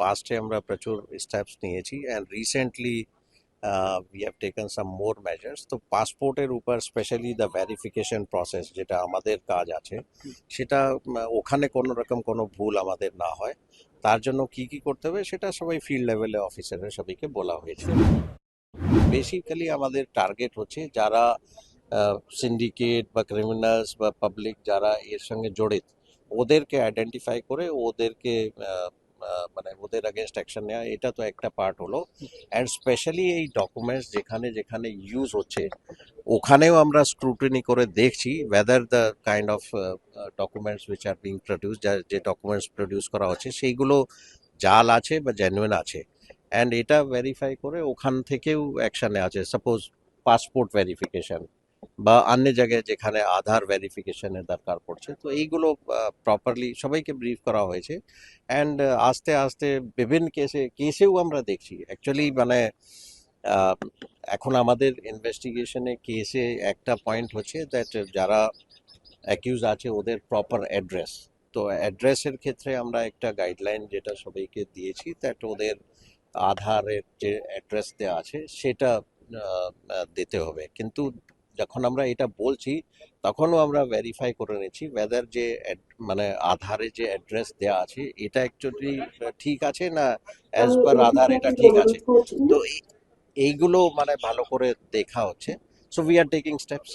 পাস্টে আমরা প্রচুর স্টেপস নিয়েছি and recently we have taken some more measures তো পাসপোর্টের উপর স্পেশালি দ্য ভেরিফিকেশন প্রসেস যেটা আমাদের কাজ আছে, সেটা ওখানে কোনো রকম কোনো ভুল আমাদের না হয়। তার জন্য কি কি করতে হবে সেটা সবাই ফিল্ড লেভেলে অফিসাররা সবাইকে বলা হয়েছে। বেসিক্যালি আমাদের টার্গেট হচ্ছে যারা সিন্ডিকেট বা ক্রিমিনালস বা পাবলিক যারা এর সঙ্গে জড়িত, ওদেরকে আইডেন্টিফাই করে ওদেরকে মানে ওদের আগেনস্ট অ্যাকশন নেওয়া এটা তো একটা পার্ট হলো। অ্যান্ড স্পেশালি এই ডকুমেন্টস যেখানে যেখানে ইউজ হচ্ছে, ওখানেও আমরা স্ক্রুটিনি করে দেখছি whether the kind of documents which are being produce যে ডকুমেন্টস প্রডিউস করা হচ্ছে, সেইগুলো জাল আছে বা জেনুইন আছে। অ্যান্ড এটা ভেরিফাই করে ওখান থেকেও অ্যাকশানে আছে। সাপোজ পাসপোর্ট ভেরিফিকেশন বা অন্য জায়গায় যেখানে আধার ভেরিফিকেশনের দরকার পড়ছে, তো এইগুলো প্রপারলি সবাইকে ব্রিফ করা হয়েছে। অ্যান্ড আস্তে আস্তে বিভিন্ন কেসে কেসেও আমরা দেখছি। অ্যাকচুয়ালি মানে এখন আমাদের ইনভেস্টিগেশনে কেসে একটা পয়েন্ট হচ্ছে দ্যাট যারা অ্যাকিউজ আছে ওদের প্রপার অ্যাড্রেস তো অ্যাড্রেসের ক্ষেত্রে আমরা একটা গাইডলাইন যেটা সবাইকে দিয়েছি দ্যাট ওদের আধারের যে অ্যাড্রেস দেওয়া আছে সেটা দিতে হবে। কিন্তু যখন আমরা এটা বলছি তখনও আমরা ভেরিফাই করে নিচ্ছি ওয়েদার যে মানে আধারে যে অ্যাড্রেস দেওয়া আছে এটা অ্যাকচুয়ালি ঠিক আছে না অ্যাজ পার আধার এটা ঠিক আছে? তো এইগুলো মানে ভালো করে দেখা হচ্ছে। So we are taking steps